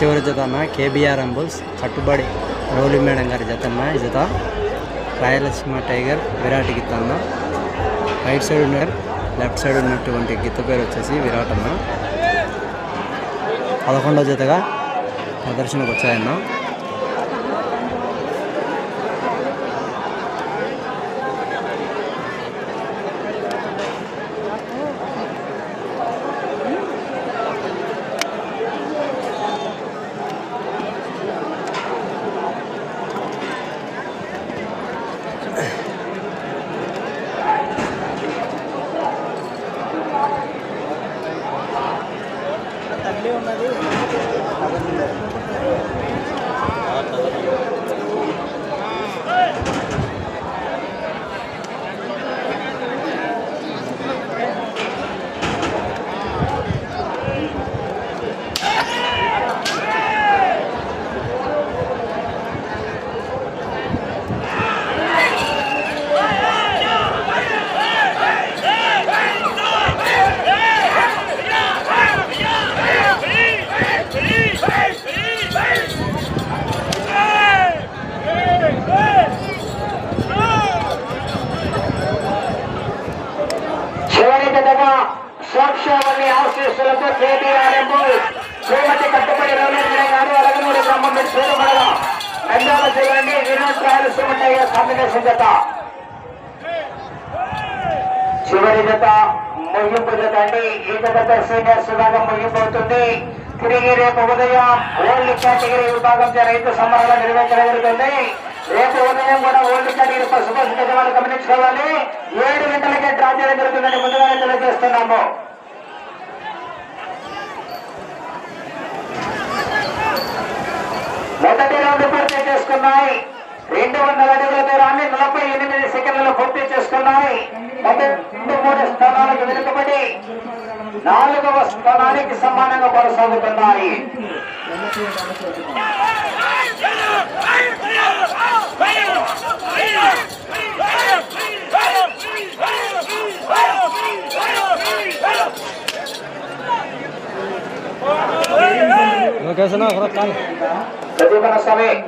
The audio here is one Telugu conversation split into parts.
చివరి జత అన్న కేబీఆర్ అంబుల్స్ కట్టుబడి రౌలి మేడం గారి జత అన్న ఈ జత. రాయలసీమ టైగర్ విరాట్ గీత అన్న. రైట్ సైడ్ ఉన్న లెఫ్ట్ సైడ్ ఉన్నటువంటి గీత పేరు వచ్చేసి విరాట్ అన్న. పదకొండో జతగా ప్రదర్శనకు వచ్చాయన్న చివరి జతగా సాక్ష్యావళి ఆశీస్సులతో కేబీఆర్ అంబుల్స్ శ్రీమతి కట్టుబడి రవీంద్ర గారు అలగనూరి బ్రహ్మం చూడబడగా నంద్యాల జిల్లాని వినోద్ రాయలసీమ టైగర్ కాంబినేషన్ జత చివరి జత ముగింపు జత అండి సీనియర్స్ విభాగం ముగింపు తిరిగి రేపు ఉదయం ఓల్డ్ కేటగిరీ విభాగం రైతు సమావేశం నిర్వహించడం జరుగుతుంది. రేపు ఉదయం కూడా ఓల్డ్ కేటగిరీ పశు యజమానులు గమనించుకోవాలి ఏడు గంటలకే డ్రా చేయడం జరుగుతుందని ముందుగానే తెలియజేస్తున్నాము. మొదటి రౌండ్ పూర్తి చేసుకున్నాయి. రెండు వందల అడుగుల దూరాన్ని నలభై ఎనిమిది సెకండ్లలో పూర్తి చేసుకున్నాయి. మొదటి మూడు స్థానాలకు వెనుకబడి నాలుగవ స్థానానికి సమానంగా కొనసాగుతున్నాయి. చదువుకున్న సమయం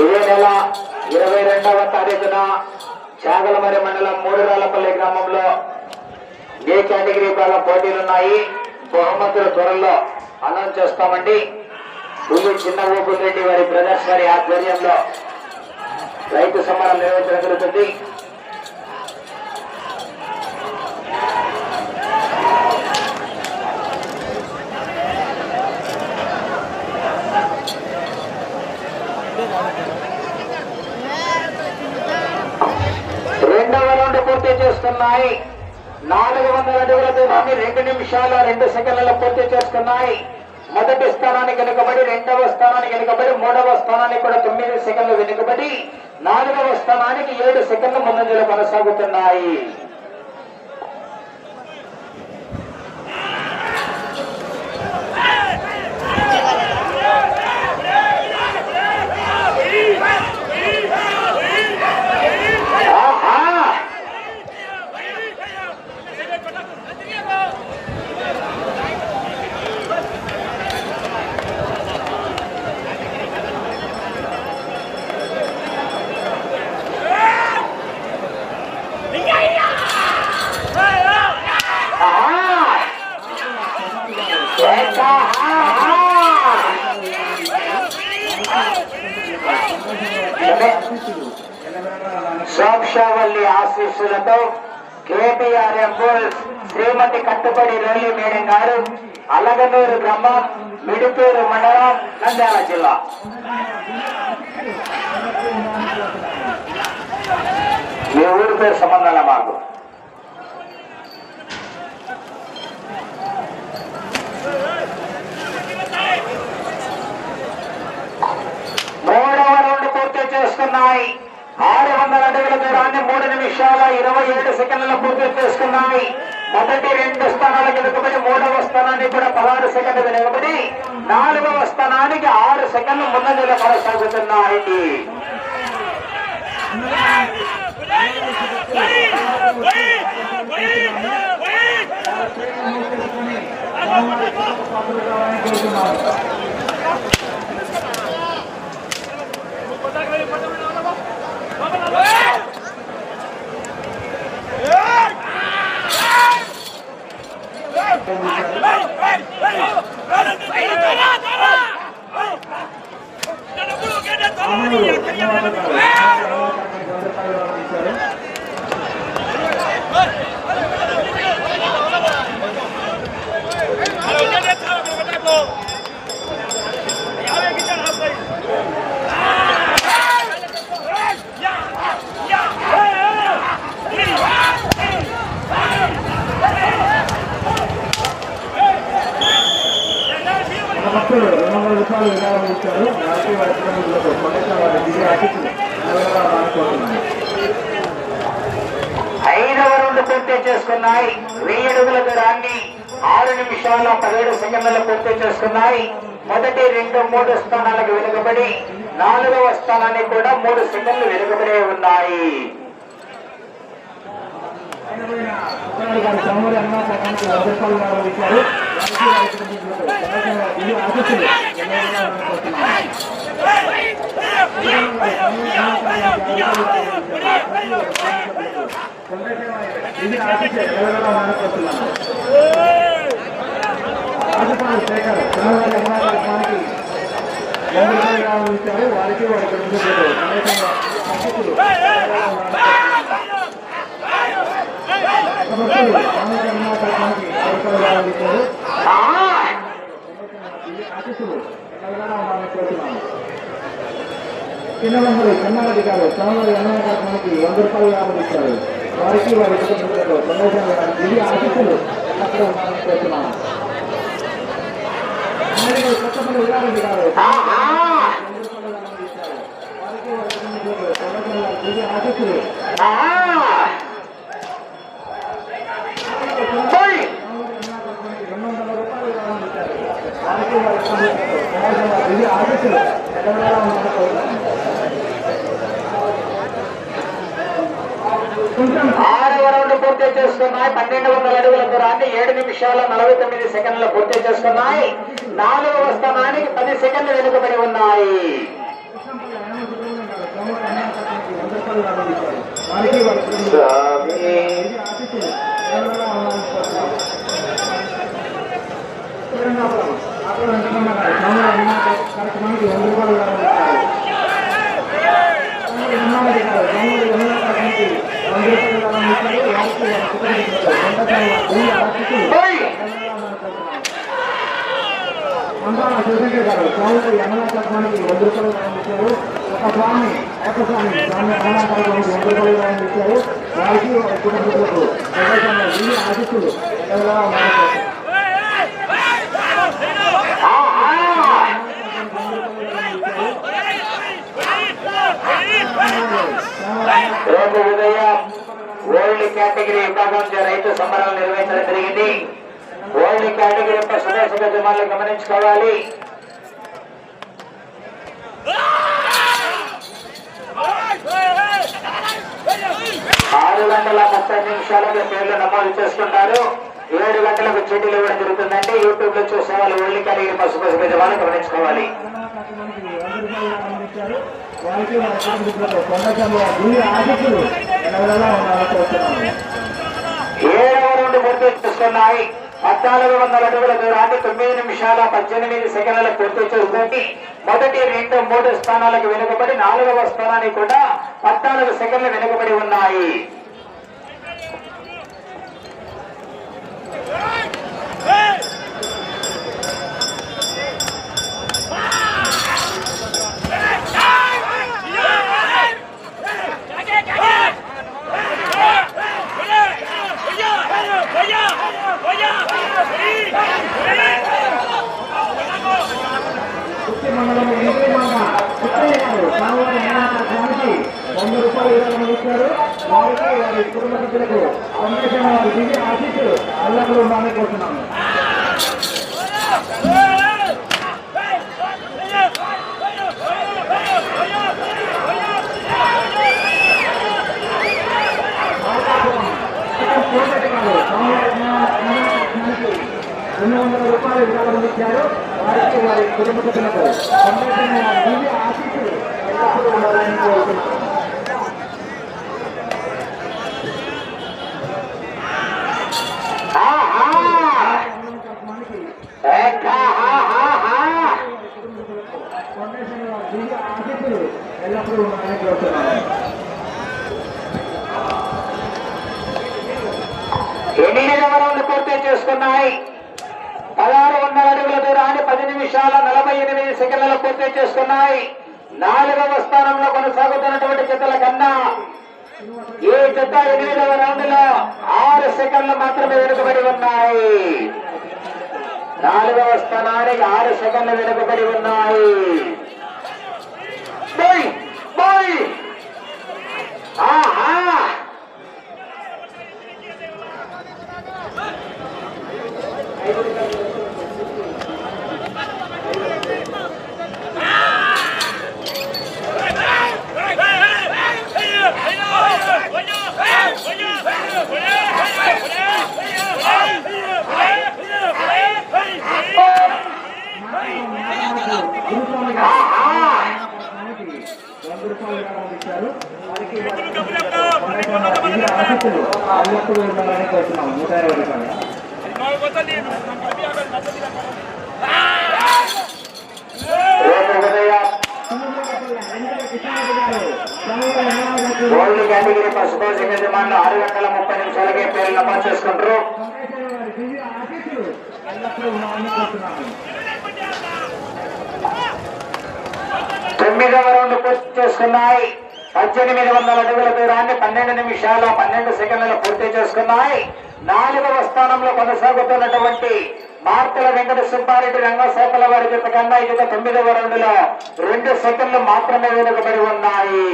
ఇదే నెల ఇరవై రెండవ తారీఖున చాగలమరి మండలం మూడురాలపల్లి గ్రామంలో ఏ కేటగిరీ విభాగం పోటీలున్నాయి బహుమతులు త్వరలో అనౌన్స్ చేస్తామండి. ఉల్లి చిన్న ఊపుల్ రెడ్డి వారి బ్రదర్స్ వారి ఆధ్వర్యంలో రైతు సమరం నిర్వహించడం జరుగుతుంది రెండవ రౌండ్ పూర్తి చేస్తున్నాయి. నాలుగు వందల అడుగుల దూరాన్ని రెండు నిమిషాల రెండు సెకండ్లలో పూర్తి చేస్తున్నాయి. మొదటి స్థానానికి వెనుకబడి రెండవ స్థానానికి వెనుకబడి మూడవ స్థానానికి కూడా తొమ్మిది సెకండ్లు వెనుకబడి నాలుగవ స్థానానికి ఏడు సెకండ్లు ముందంజలు కొనసాగుతున్నాయి ఆహా సోక్షావల్లి ఆశీస్సులతో కేటీఆర్ఎం శ్రీమతి కట్టుబడి రోలి మేడం గారు అలగనూరు గ్రామం మిడుతూరు మండలం నంద్యాల జిల్లా. మీ ఊరి పేరు సంబంధాల మాకు? మూడవ రౌండ్ పూర్తి చేసుకున్నాయి ఆరు వందల అడుగుల దూరాన్ని మూడు నిమిషాల ఇరవై ఏడు సెకండ్ల పూర్తి చేసుకున్నాయి. మొదటి రెండు స్థానాలకు వెనుకబడి మూడవ స్థానానికి కూడా పదహారు సెకండ్లు వెనుకబడి నాలుగవ స్థానానికి ఆరు సెకండ్లు ముందంజల కొనసాగుతున్నాయి Hey! భక్తులు రెండు వందల రూపాయలు విరాళం ఇచ్చారు. రాజకీయ వర్గంలో మొదట వారి దిగి అతిథులు ఎవరెవరో ఐదవ రౌండ్ పూర్తి చేసుకున్నాయి. వెయ్యి అడుగుల దూరాన్ని ఆరు నిమిషాల పదిహేడు సెకండ్లలో పూర్తి చేసుకున్నాయి. మొదటి రెండు మూడు స్థానాలకు వెనుకబడి నాలుగవ స్థానానికి కూడా మూడు సెకండ్లు వెనుకబడే ఉన్నాయి. గారి సోమవారి అన్న సకానికి వంద రూపాయలు ఇచ్చారు అతిథులు ఇది అతిథి రాజపాల్ శేఖర్ ఇచ్చారు వారికి అతిథులు ఎవరెవరో అనుకుంటున్నాను. భక్తులు సోమవారి అన్న సకానికి వంద రూపాయలు విరాళం ఇచ్చారు గారు సోమవారి అన్నయ్య గారు మనకి వంద రూపాయలు వారికి వారి కుటుంబంలో ఇది అతిథులు అక్కడ ఉన్నారని కొత్తపల్లి వీరారెడ్డి గారు వారికి వారి కుటుంబంలో ఇది అతిథులు ఆ! పోయ్! రెండు వందల రూపాయలు యాభై ఇచ్చారు వారికి వారి కుటుంబంలో సందేశం ఆరు ఇది రౌండ్ పూర్తి చేసుకున్నాయి. పన్నెండు వందల అడుగుల దూరాన్ని ఏడు నిమిషాల నలభై తొమ్మిది సెకండ్లు పూర్తి చేసుకున్నాయి. నాలుగవ స్థానానికి పది సెకండ్లు వెనుకబడి ఉన్నాయి. స్వామి. అతిథులు ఎవరెవరో కార్యక్రమానికి వంద రూపాయలు విరాళం ఇచ్చారు. సోమవారి అన్నదాన గారు, సోమవారి కార్యక్రమానికి వంద రూపాయలు అతిథులు శివశంకర్ గారు స్వామికి వంద రూపాయలు ఇచ్చారు ఒక స్వామి ఒక స్వామి స్వామి వంద రూపాయలు ఇచ్చారు వారికి వెయ్యి అతిథులు ఎవరెవరో ఉన్నారనుకుంటున్నాం. ఆహా! రేపు ఉదయం ఓల్డ్ కేటగిరీ విభాగం రైతు సంబరాలు నిర్వహించడం జరిగింది. ఓల్డ్ కేటగిరీ యొక్క సుదేశ గజమాలు గమనించుకోవాలి. ఆరు గంటల ముప్పై నిమిషాలకు పేర్లు నమోదు చేసుకుంటారు. ఏడు గంటలకు చీటీలు ఇవ్వడం జరుగుతుందంటే యూట్యూబ్లో చూసే వాళ్ళు ఓల్డ్ కేటగిరీ పసు పసు గమనించుకోవాలి. వారికి మన గురి ఉండాలని ఏడవ పూర్తి చేసుకున్నాయి పద్నాలుగు వందల అడుగుల దూరాన్ని తొమ్మిది నిమిషాల పద్దెనిమిది సెకండ్ల పూర్తి చేసుకుంది మొదటి రెండు మూడు స్థానాలకు వెనుకబడి నాలుగవ స్థానానికి కూడా పద్నాలుగు సెకండ్లు వెనుకబడి ఉన్నాయి. కుర్తి మండలం కుట్టయ్య గారు కావాలి స్వామికి వంద రూపాయలు ఇవ్వాలని ఇచ్చారు. వారికి వారి కుటుంబ సభ్యులకు ఫౌండేషన్ వారి దివ్య ఆశీస్సులు అల్లప్పుడు ఉండాలని కోరుతున్నాము. రెండు వందల రూపాయలు ఇచ్చారు. వారికి వారి కుటుంబ సభ్యులకు దివ్య ఎల్లప్పుడూ ఉండాలని ఎల్లప్పుడూ ఉండాలని పూర్తి చేసుకున్నాయి. పదహారు వందల అడుగుల దూరాన్ని పది నిమిషాల నలభై ఎనిమిది సెకండ్లలో పూర్తి చేసుకున్నాయి నాలుగవ స్థానంలో కొనసాగుతున్నటువంటి జతల కన్నా ఈ జత ఎనిమిదవ రౌండ్లో ఆరు సెకండ్లు మాత్రమే వెనుకబడి ఉన్నాయి నాలుగవ స్థానానికి ఆరు సెకండ్లు వెనుకబడి ఉన్నాయి బోయ్! బోయ్! ఆహా గురుస్వామి ఆహా వంద రూపాయలు ఇవ్వాలని ఇచ్చారు వారికి వారి ఫౌండేషన్ వారి దివ్య ఆశీస్సులు ఎల్లప్పుడూ ఉండాలని కోరుతున్నాము. నూట ఇరవై రూపాయలు. రేపు ఉదయం ఓల్డ్ కేటగిరీ పసుపు యజమానులు ఆరు గంటల ముప్పై నిమిషాలకే పేర్లు నమోదు చేసుకుంటారు. తొమ్మిదవ రౌండ్ పూర్తి చేసుకున్నాయి. పద్దెనిమిది వందల అడుగుల దూరాన్ని పన్నెండు నిమిషాల పన్నెండు సెకండ్లలో పూర్తి చేసుకున్నాయి నాలుగవ స్థానంలో కొనసాగుతున్నటువంటి మార్తల వెంకట సుబ్బారెడ్డి రంగశాఖల వారి జత కన్నా ఈ జత తొమ్మిదవ రౌండ్లో రెండు సెకండ్లు మాత్రమే వెనుకబడి ఉన్నాయి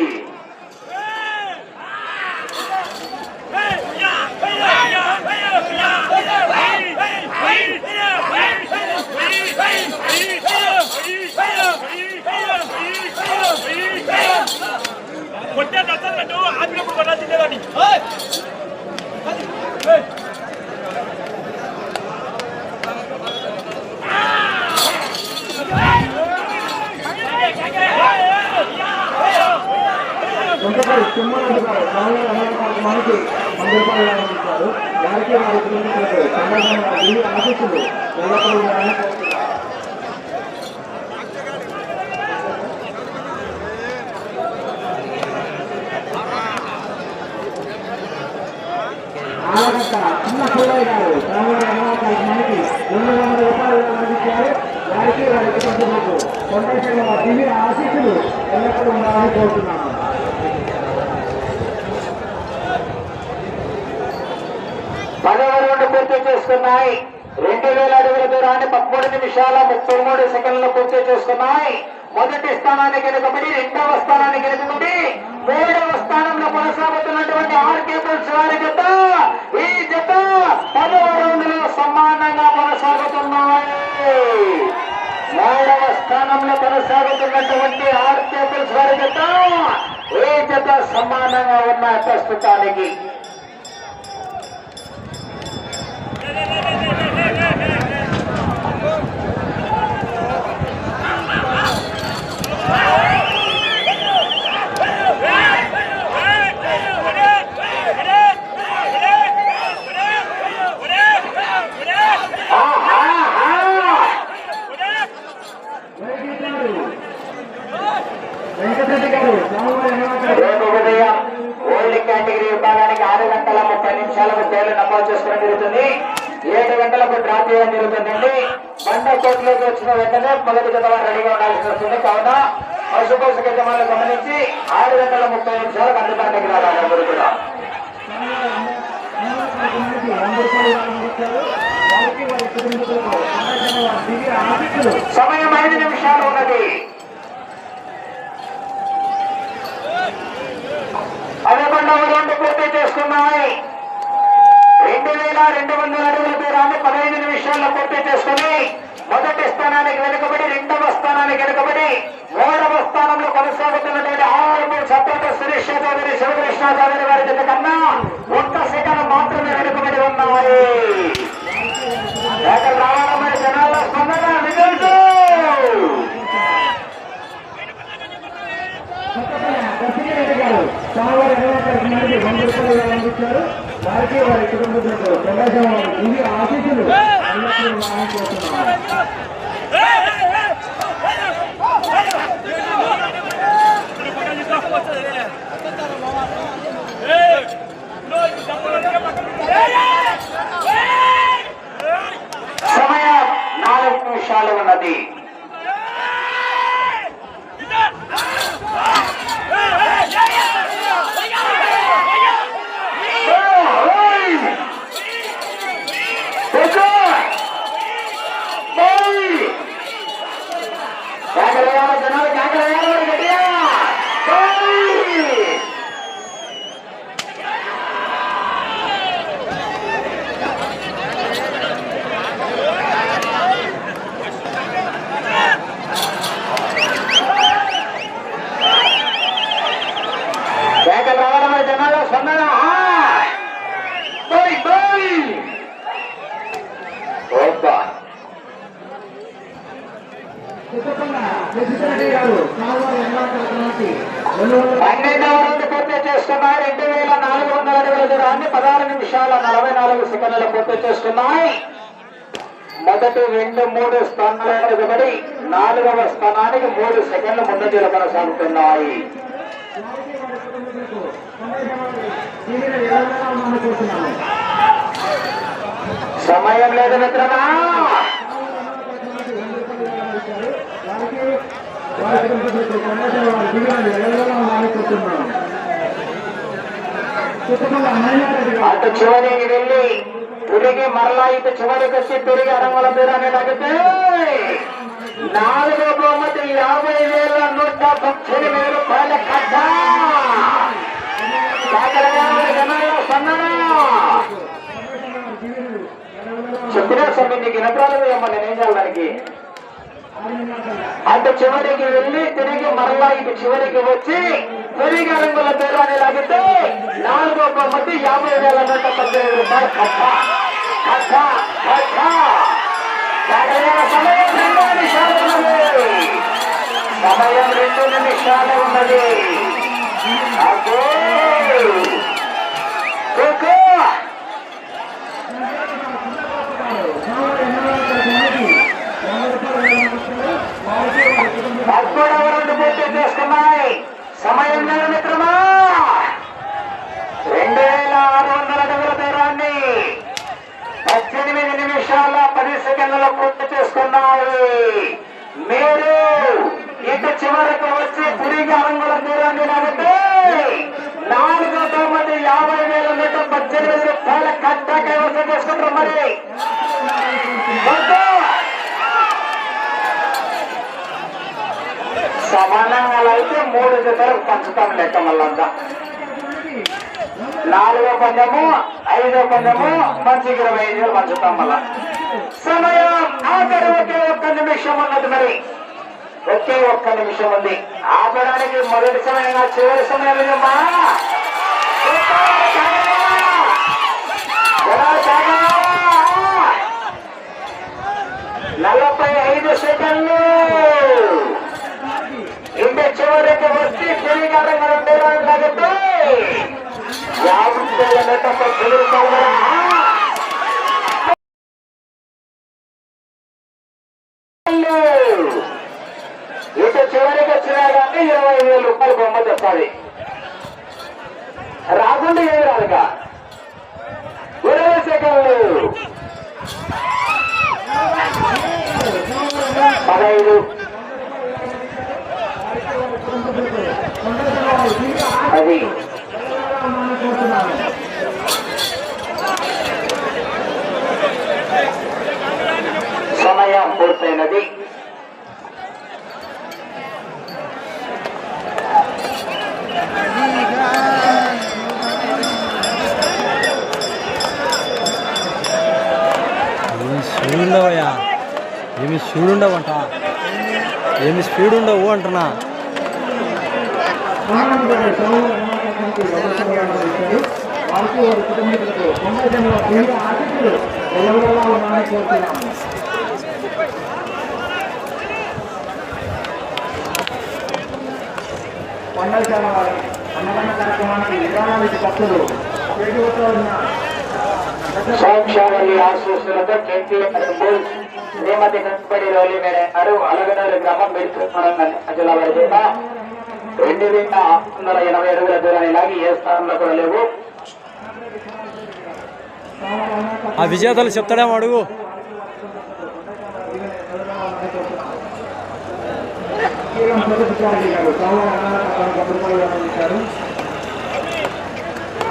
కొట్టే దత్తన్నట్టు ఆపినప్పుడు గారు స్వామి మనకి ఇచ్చారు వారికి వారి సంబంధం దివ్య ఆశీస్సులు ఎల్లప్పుడూ చేస్తున్నాయి చిన్న పుల్లయ్య గారు మనకి రెండు వందల రూపాయలు అందించారు వారికి వారి దివ్య ఆశీస్సులు ఎల్లప్పుడూ ఉండాలని కోరుతున్నాను పదవ రౌండ్ పూర్తి రెండు వేల అడుగుల దూరాన్ని పదమూడు నిమిషాల ముప్పై మూడు సెకండ్లు పూర్తి చేస్తున్నాయి మొదటి స్థానానికి వెనుకబడి రెండవ స్థానానికి వెనుకబడి మూడవ స్థానంలో కొనసాగుతున్నటువంటి ఆర్కేపుల్ శివారి జత. ఈ జత పదవ రౌండ్లో సమానంగా కొనసాగుతున్నాయి. మూడవ స్థానంలో కొనసాగుతున్నటువంటి ఆర్కేపుల్ శివారి జత. ఈ జత సమానంగా ఉన్న ప్రస్తుతానికి రేపు ఉదయం ఓల్డ్ కేటగిరీ విభాగానికి ఆరు గంటల ముప్పై నిమిషాలకు పేర్లు నమోదు చేసుకోవడం జరుగుతుంది. ఏడు గంటలకు డ్రా చేయడం జరుగుతుందండి. బండ కోట్లోకి వచ్చిన వెంటనే మొదటి జత వారు రెడీగా ఉండాల్సి వస్తుంది. కావున పశుపోష యజమానులు గమనించి ఆరు గంటల ముప్పై నిమిషాలకు అందుబాటులోకి రావాలి అందరూ కూడా. సమయం ఐదు నిమిషాలు ఉన్నది. పదకొండవ రౌండ్ పూర్తి చేసుకున్నాయి రెండు వేల రెండు వందల అడుగుల దూరాన్ని పదహైదు నిమిషాల్లో పూర్తి చేసుకుని మొదటి స్థానానికి వెనుకబడి రెండవ స్థానానికి వెనుకబడి మూడవ స్థానంలో కొనసాగుతున్నటువంటి ఆరు సపోర్ట్ సురేష్ చౌదరి శివకృష్ణ చౌదరి వారి కన్నా ఒక్క సెకండ్ మాత్రమే వెనుకబడి ఉన్నాయి. దర్శిరెడ్డి గారు స్వామివారి నివాసానికి వంద రూపాయలు అందించారు వారికి వారి కుటుంబీకులకు ఆశీస్సులు సమయం నాలుగు నిమిషాలు ఉన్నది. Yeah, yeah, yeah. పన్నెండవ రౌండ్ పూర్తి రెండు వేల నాలుగు వందల అడుగుల దూరాన్ని పదహారు నిమిషాల నలభై నాలుగు సెకండ్లు పూర్తి మొదటి రెండు మూడు స్థానాలకు దిగబడి నాలుగవ స్థానానికి మూడు సెకండ్లు ముందంజలు కొనసాగుతున్నాయి. సమయం లేదు మిత్రమా వారికి వారి కుటుంబీకులకు సంరక్షణ వారి దివ్య ఎల్లవేళలా మనం కోరుతున్నాము చిత్తపల్ల నారాయణరెడ్డి గారు అటు చివరికి వెళ్ళి తిరిగి మరలా ఇటు చివరికి వచ్చి తిరిగి అరంగుల తీరాన్ని తగ్గితే నాలుగో బహుమతి యాభై వేల నూట పద్దెనిమిది రూపాయల కథ జనాల్లో సన్ననా చెప్పినా స్వామి నీకు వినపరాలేదు ఏమో నేనేం చేయాలి దానికి? అటు చివరికి వెళ్ళి తిరిగి మరలా ఇటు చివరికి వచ్చి తిరిగి రంగుల దూరాన్ని లాగితే నాలుగో బొమ్మకి యాభై వేల నూట పద్దెనిమిది రూపాయలు. కట్ట కట్ట కట్ట. సమయం రెండు నిమిషాలు ఉన్నది. సమయం రెండు నిమిషాలు ఉన్నది. అబ్బో! పదమూడవ రెండు పూర్తి చేసుకున్నాయి సమయం లేదు మిత్రమా రెండు వేల ఆరు వందల అడుగుల దూరాన్ని పద్దెనిమిది నిమిషాల పది సెకండ్లలో పూర్తి చేసుకున్నాయి మీరు ఇక చివరికి వచ్చి తిరిగి అరంగుల దూరాన్ని లాగితే నాలుగో తొమ్మిది యాభై వేల నూట పద్దెనిమిది రూపాయల కట్ట కైవసం చేసుకుంటారు మరి సమానంగా అయితే మూడు జతలకు పంచుతాం లెక్క మళ్ళంతా నాలుగో పందెము ఐదో పందెము మంచి ఇరవై ఐదు వేలు పంచుతాం మళ్ళా. సమయం ఆఖరి ఒకే ఒక్క నిమిషం ఉన్నది మరి. ఒకే ఒక్క నిమిషం ఉంది. ఆపడానికి మొదటి సమయం చివరి సమయం లేదమ్మా నలభై ఐదు సెకండ్లు. చివరికి వచ్చి తిరిగారంగా ఉండేవారు కాబట్టి యాభై వేల ఇటు చివరికి వచ్చినా కానీ ఇరవై వేల రూపాయలు బొమ్మ చెప్పాలి రాకుండా ఏమి రాదుగా ఇరవై సెకండ్లు పదహైదు అది సమయం పూర్తయినది. ఏమి స్పీడ్ ఉండవయ్యా? ఏమి స్పీడ్ ఉండవు అంటున్నా. ఉండవంట ఏమి స్పీడ్ ఉండవు అంటున్నా వారికి వారి కుటుంబీకులకు తొంభై జన్మ దివ్య ఆశిస్తులు ఎల్లవేళలా ఉన్నారని కోరుతున్నాము కొండలచాల వారి అన్నదాన కార్యక్రమానికి విరాళానికి భక్తులు చేతివతో ఉన్న సాంక్షావల్లి ఆశీస్సులతో కేంద్రీయ శ్రీమతి కట్టుబడి రోలి మేడారు అలగనూరు గ్రామం మెడుతున్నాం జిల్లా వారి చేత రెండు వేల వందల ఎనభై అడుగుల దూరాన్ని లాగి ఏ స్థానంలో కూడా లేవు ఆ విజేతలు చెప్తాడేమో అడుగు చాలా